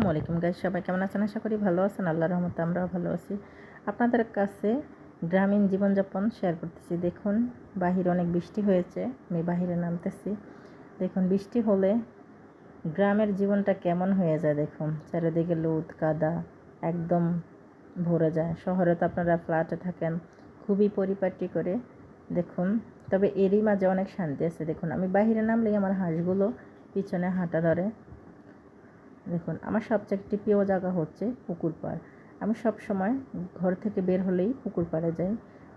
আসসালামাইকুম গাইজ সবাই কেমন আছেন? আশা করি ভালো আছেন। আল্লাহ রহমতে আমরাও ভালো আছি। আপনাদের কাছে গ্রামীণ জীবনযাপন শেয়ার করতেছি। দেখুন, বাহিরে অনেক বৃষ্টি হয়েছে, আমি বাহিরে নামতেছি। দেখুন, বৃষ্টি হলে গ্রামের জীবনটা কেমন হয়ে যায় দেখুন। চারিদিকে লুদ কাদা, একদম ভরে যায়। শহরে তো আপনারা ফ্ল্যাটে থাকেন, খুবই পরিপাটি করে দেখুন। তবে এরই মাঝে অনেক শান্তি আছে। দেখুন, আমি বাহিরে নামলেই আমার হাঁসগুলো পিছনে হাঁটা ধরে। দেখুন, আমার সবচেয়ে একটি প্রিয় জায়গা হচ্ছে পুকুর পাড়। আমি সব সময় ঘর থেকে বের হলেই পুকুর পাড়ে যাই।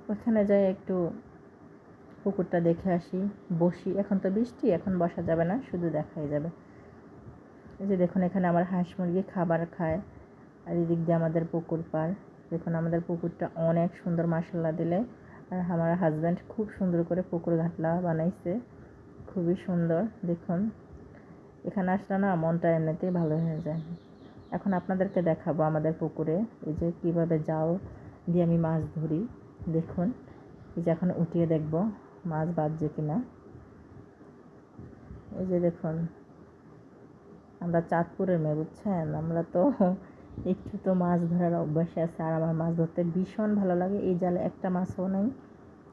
ওখানে যাই একটু পুকুরটা দেখে আসি, বসি। এখন তো বৃষ্টি, এখন বসা যাবে না, শুধু দেখাই যাবে। এই যে দেখুন, এখানে আমার হাঁস মুরগি খাবার খায়। আর এদিক দিয়ে আমাদের পুকুর পাড়। দেখুন, আমাদের পুকুরটা অনেক সুন্দর মাসাল্লা দিলে। আর আমার হাজব্যান্ড খুব সুন্দর করে পুকুর ঘাটলা বানাইছে। খুবই সুন্দর, দেখুন। এখানে আসলে না মনটা এমনিতেই ভালো হয়ে যায়। এখন আপনাদেরকে দেখাবো আমাদের পুকুরে, এই যে কীভাবে জাল দিয়ে আমি মাছ ধরি। দেখুন, এই যে এখন উঠিয়ে দেখব মাছ বাজছে কিনা। এই যে দেখুন, আমরা চাঁদপুরের মেয়ে, বুঝছেন? আমরা তো একটু তো মাছ ধরার অভ্যাসে আছে, আর আমার মাছ ধরতে ভীষণ ভালো লাগে। এই জালে একটা মাছও নেই,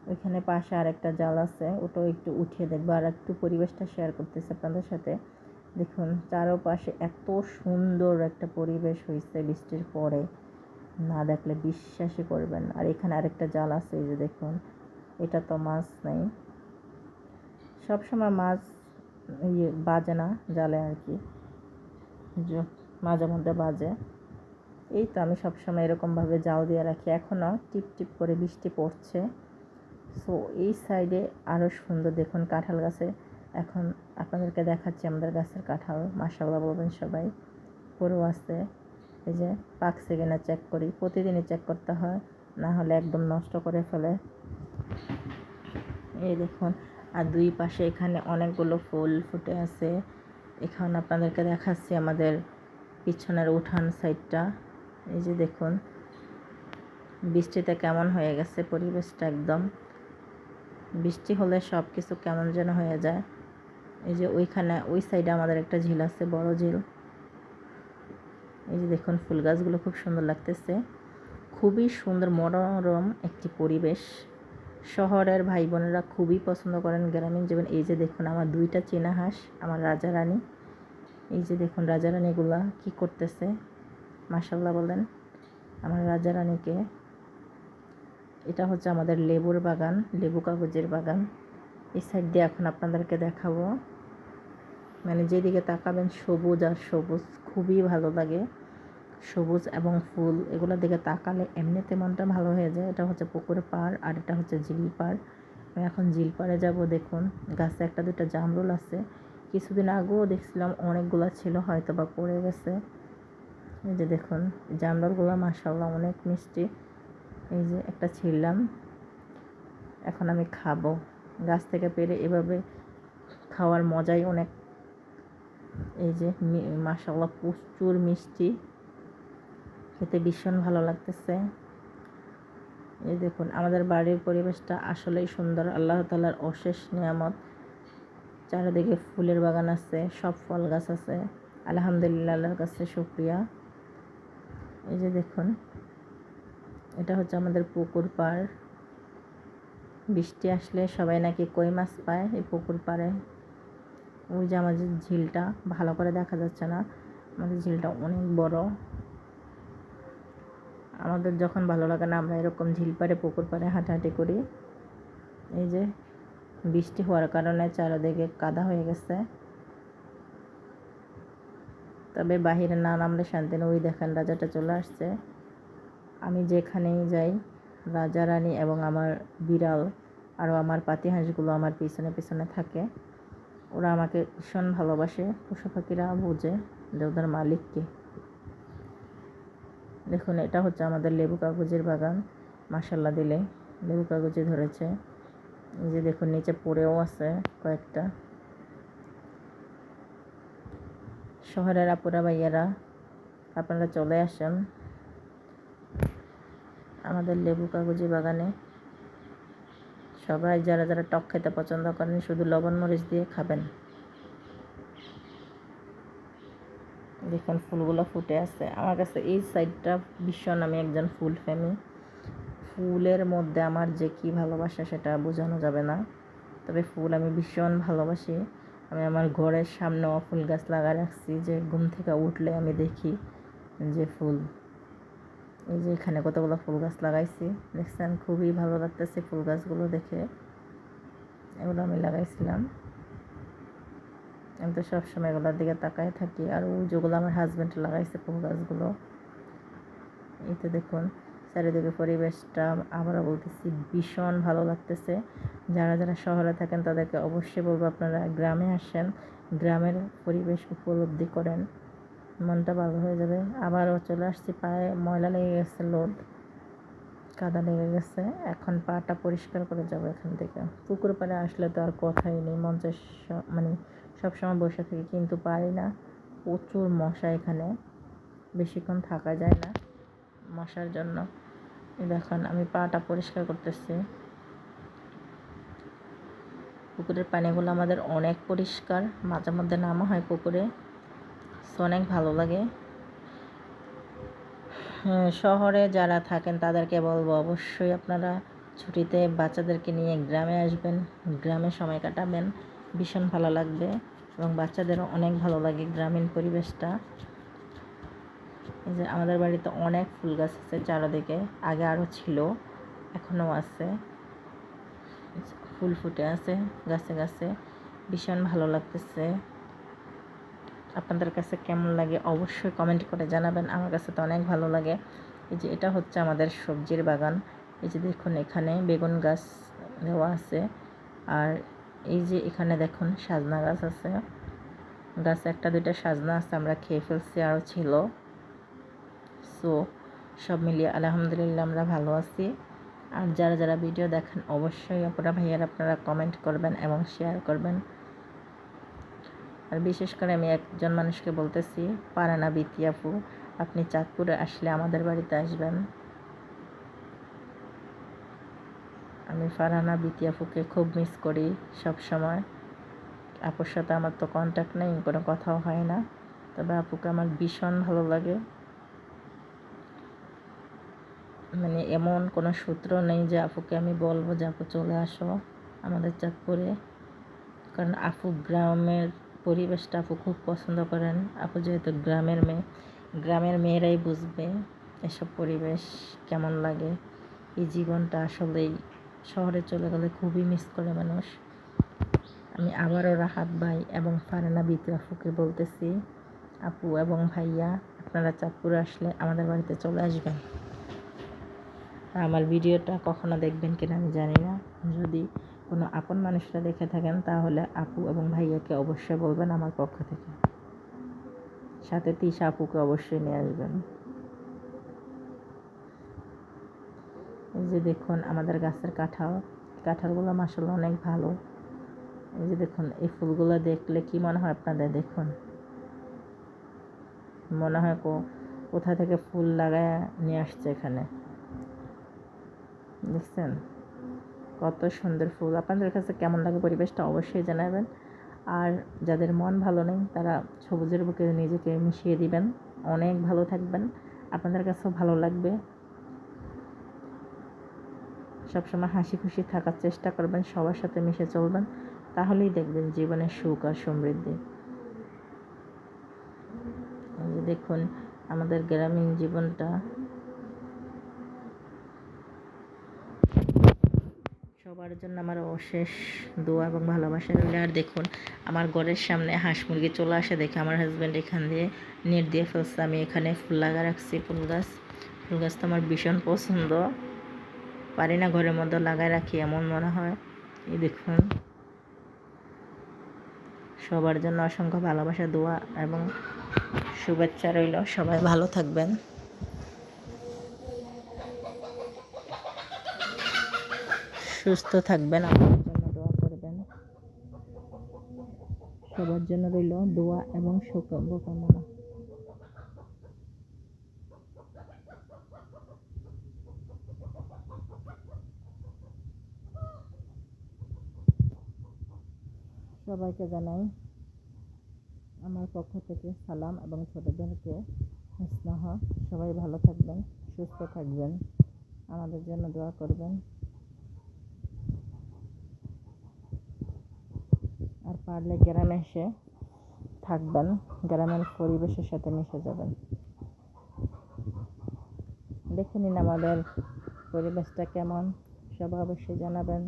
ওইখানে পাশে আর একটা জাল আছে, ওটাও একটু উঠিয়ে দেখব। আর একটু পরিবেশটা শেয়ার করতেছে আপনাদের সাথে। দেখুন, চারোপাশে এত সুন্দর একটা পরিবেশ হয়েছে বৃষ্টির পরে। না দেখলে বিশ্বাসই করবেন আর এখানে আরেকটা জাল আছে, এই যে দেখুন, এটা তো মাছ নেই। সবসময় মাছ ইয়ে বাজে না জালে আর কি। মাঝে মধ্যে বাজে। এই তো আমি সবসময় এরকমভাবে জাল দিয়ে রাখি। এখনও টিপ টিপ করে বৃষ্টি পড়ছে। সো এই সাইডে আরও সুন্দর দেখুন কাঁঠাল গাছে। এখন আপনাদেরকে দেখাচ্ছি আমাদের গাছের কাঁঠাল। মাসাল্লাহ বলবেন সবাই। পুরো আছে। এই যে পাকছে কিনা চেক করি। প্রতিদিনই চেক করতে হয়। না হলে একদম নষ্ট করে ফেলে। এই দেখুন। আর দুই পাশে এখানে অনেকগুলো ফুল ফুটে আছে। এখন আপনাদেরকে দেখাচ্ছি আমাদের পিছনের উঠান সাইডটা। এই যে দেখুন। বৃষ্টিতে কেমন হয়ে গেছে পরিবেশটা একদম। বৃষ্টি হলে সব কিছু কেমন যেন হয়ে যায়। এই যে ওইখানে, ওই সাইডে আমাদের একটা ঝিল আছে, বড় ঝিল। এই যে দেখুন, ফুল গাছগুলো খুব সুন্দর লাগতেছে। খুবই সুন্দর, মনোরম একটি পরিবেশ। শহরের ভাই বোনেরা খুবই পছন্দ করেন গ্রামীণ জীবন। এই যে দেখুন, আমার দুইটা চীনা হাঁস, আমার রাজা রানী এই যে দেখুন রাজা রানীগুলা কী করতেছে। মাসাল্লাহ বলেন, আমার রাজা রানীকে এটা হচ্ছে আমাদের লেবুর বাগান, লেবু কাগজের বাগান। এই সাইড দিয়ে এখন আপনাদেরকে দেখাবো। মানে যেদিকে তাকাবেন সবুজ আর সবুজ খুবই ভালো লাগে। সবুজ এবং ফুল এগুলোর দিকে তাকালে এমনিতে মনটা ভালো হয়ে যায়। এটা হচ্ছে পুকুরে পাড় আর এটা হচ্ছে ঝিল পাড়। আমি এখন ঝিল পাড়ে যাব, দেখুন। গাছে একটা দুটা জামরুল আছে। কিছুদিন আগেও দেখছিলাম অনেকগুলো ছিল হয়তো বা পড়ে গেছে। এই যে দেখুন জামরুলগুলো মাসাল্লাহ অনেক মিষ্টি। এই যে একটা ছিললাম এখন আমি খাব। গাছ থেকে পেরে এভাবে খাওয়ার মজাই অনেক। এই যে মাসাল্লাহ প্রচুর মিষ্টি। খেতে ভীষণ ভালো লাগতেছে। এই দেখুন, আমাদের বাড়ির পরিবেশটা আসলেই সুন্দর। আল্লাহ তালার অশেষ নিয়ামত। চারিদিকে ফুলের বাগান আছে, সব ফল গাছ আছে। আলহামদুলিল্লাহ, আল্লাহর কাছে শুক্রিয়া। এই যে দেখুন, এটা হচ্ছে আমাদের পুকুর পাড়। বৃষ্টি আসলে সবাই নাকি কই মাছ পায় এই পুকুর পাড়ে। ওই যে আমাদের ঝিলটা, ভালো করে দেখা যাচ্ছে না। আমাদের ঝিলটা অনেক বড়। আমাদের যখন ভালো লাগে না, আমরা এরকম ঝিল পাড়ে, পুকুর পাড়ে হাঁটাহাঁটি করি। এই যে বৃষ্টি হওয়ার কারণে চারিদিকে কাদা হয়ে গেছে। তবে বাহিরে না নামলে শান্তি ওই দেখেন রাজাটা চলে আসছে। আমি যেখানেই যাই, রাজা, রানী এবং আমার বিড়াল আরও আমার পাতি হাঁসগুলো আমার পিছনে পিছনে থাকে। ওরা আমাকে ভীষণ ভালোবাসে পশু পাখিরা বোঝে যে ওদের মালিককে দেখুন, এটা হচ্ছে আমাদের লেবু কাগজের বাগান মাসাল্লা দিলে লেবু কাগজে ধরেছে। এই যে দেখুন, নিচে পড়েও আছে কয়েকটা। শহরের আপুরা ভাইয়ারা, আপনারা চলে আসেন আমাদের লেবু কাগজি বাগানে। সবাই যারা যারা টক খেতে পছন্দ করেন, শুধু লবণ মরিচ দিয়ে খাবেন। দেখুন, ফুলগুলো ফুটে আছে। আমার কাছে এই সাইডটা ভীষণ, আমি একজন ফুল ফ্যামি। ফুলের মধ্যে আমার যে কি ভালোবাসা সেটা বোঝানো যাবে না। তবে ফুল আমি ভীষণ ভালোবাসি। আমি আমার ঘরের সামনেও ফুল গাছ লাগা রাখছি যে ঘুম থেকে উঠলে আমি দেখি যে ফুল এই যে এখানে কতগুলো ফুল গাছ লাগাইছি। দেখছেন, খুবই ভালো লাগতেছে ফুল গাছগুলো দেখে। এগুলো আমি লাগাইছিলাম। আমি তো সবসময় এগুলোর দিকে তাকায় থাকি। আর ওই যেগুলো আমার হাজব্যান্ড লাগাইছে ফুল গাছগুলো, এই তো দেখুন, চারিদিকে পরিবেশটা আবারও বলতেছি ভীষণ ভালো লাগতেছে। যারা যারা শহরে থাকেন তাদেরকে অবশ্যই বলব আপনারা গ্রামে আসেন। গ্রামের পরিবেশ উপলব্ধি করেন। মনটা ভালো হয়ে যাবে। আবারও চলে আসছি, পায়ে ময়লা লেগে গেছে লোদ কাদা লেগে গেছে। এখন পাটা পরিষ্কার করে যাব এখান থেকে। পুকুর পাড়ে আসলে তো আর কথাই নেই মঞ্চের মানে সবসময় বসে থাকি, কিন্তু পারি না। প্রচুর মশা এখানে, বেশিক্ষণ থাকা যায় না মশার জন্য। দেখুন, আমি পাটা পরিষ্কার করতেছি। পুকুরের পানিগুলো আমাদের অনেক পরিষ্কার, মাঝে মধ্যে নামা হয় পুকুরে। অনেক ভালো লাগে। হ্যাঁ, শহরে যারা থাকেন তাদেরকে বলব অবশ্যই আপনারা ছুটিতে বাচ্চাদেরকে নিয়ে গ্রামে আসবেন। গ্রামে সময় কাটাবেন ভীষণ ভালো লাগবে এবং বাচ্চাদেরও অনেক ভালো লাগে গ্রামীণ পরিবেশটা। এই যে আমাদের বাড়িতে অনেক ফুল গাছ আছে চারদিকে আগে আরও ছিল এখনও আছে। ফুল ফুটে আছে গাছে গাছে ভীষণ ভালো লাগতেছে। আপনাদের কাছে কেমন লাগে অবশ্যই কমেন্ট করে জানাবেন। আমার কাছে তো অনেক ভালো লাগে। এই যে এটা হচ্ছে আমাদের সবজির বাগান। এই যে দেখুন এখানে বেগুন গাছ দেওয়া আছে। আর এই যে এখানে দেখুন সাজনা গাছ আছে। গাছে একটা দুইটা সাজনা আছে, আমরা খেয়ে ফেলছি আরও ছিল। সো সব মিলিয়ে আলহামদুলিল্লাহ আমরা ভালো আছি। আর যারা যারা ভিডিও দেখেন, অবশ্যই আপনারা ভাইয়ার আপনারা কমেন্ট করবেন এবং শেয়ার করবেন। আর বিশেষ করে আমি একজন মানুষকে বলতেছি পারানা বিতিয়াপু আপনি চাঁদপুরে আসলে আমাদের বাড়িতে আসবেন। আমি ফারহানা বিতিয়াপুকে খুব মিস করি সব সময় আপুর সাথে আমার তো কন্ট্যাক্ট নেই, কোনো কথাও হয় না। তবে আপুকে আমার ভীষণ ভালো লাগে। মানে এমন কোনো সূত্র নেই যে আপুকে আমি বলব যে, আপু চলে আসো আমাদের চাঁদপুরে। কারণ আপু গ্রামের পরিবেশটা আপু খুব পছন্দ করেন। আপু যেহেতু গ্রামের মেয়ে, গ্রামের মেয়েরাই বুঝবে এসব পরিবেশ কেমন লাগে। এই জীবনটা আসলেই শহরে চলে গেলে খুবই মিস করে মানুষ। আমি আবারও রাহাত ভাই এবং ফারেনা বিতু আপুকে বলতেছি, আপু এবং ভাইয়া, আপনারা চাঁদপুরে আসলে আমাদের বাড়িতে চলে আসবেন। আমার ভিডিওটা কখনো দেখবেন কিনা আমি জানি না। যদি কোনো আপন মানুষরা দেখে থাকেন, তাহলে আপু এবং ভাইয়াকে অবশ্যই বলবেন আমার পক্ষ থেকে। সাথে তিশা আপুকে অবশ্যই নিয়ে আসবেন। এই যে দেখুন আমাদের গাছের কাঁঠাল। কাঁঠালগুলো মাসাল্লাহ অনেক ভালো। এই যে দেখুন, এই ফুলগুলো দেখলে কি মনে হয় আপনাদের? দেখুন। মনে হয় কোথা থেকে ফুল লাগায় নিয়ে আসছে এখানে। দেখছেন? কত সুন্দর ফুল। আপনাদের কাছে কেমন লাগে পরিবেশটা অবশ্যই জানাবেন। আর যাদের মন ভালো নেই, তারা সবুজের বুকে নিজেকে মিশিয়ে দিবেন। অনেক ভালো থাকবেন। আপনাদের কাছেও ভালো লাগবে। সবসময় হাসি খুশি থাকার চেষ্টা করবেন, সবার সাথে মিশে চলবেন। তাহলেই দেখবেন জীবনের সুখ আর সমৃদ্ধি। দেখুন, আমাদের গ্রামীণ জীবনটা সবার জন্য আমার অশেষ দোয়া এবং ভালোবাসা রইলে। আর দেখুন, আমার ঘরের সামনে হাঁস মুরগি চলে আসে দেখে আমার হাজব্যান্ড এখান দিয়ে নেট দিয়ে ফেলছে। আমি এখানে ফুল লাগা রাখছি, ফুল গাছ। ফুল গাছ তো আমার ভীষণ পছন্দ। পারি না ঘরের মধ্যে লাগায় রাখি, এমন মনে হয়। এই দেখুন, সবার জন্য অসংখ্য ভালোবাসা, দোয়া এবং শুভেচ্ছা রইল। সবাই ভালো থাকবেন। সুস্থ থাকবেন আমার জন্য দোয়া করবেন। সবার জন্য রইল দোয়া এবং শুভকামনা সবাইকে জানাই আমার পক্ষ থেকে সালাম এবং ছোটদেরকে স্নেহ। সবাই ভালো থাকবেন, সুস্থ থাকবেন। আমাদের জন্য দোয়া করবেন আর পারলে গ্রামে এসে থাকবেন। গ্রামের পরিবেশের সাথে মিশে যাবেন। দেখে নিন আমাদের পরিবেশটা কেমন। সব অবশ্যই জানাবেন।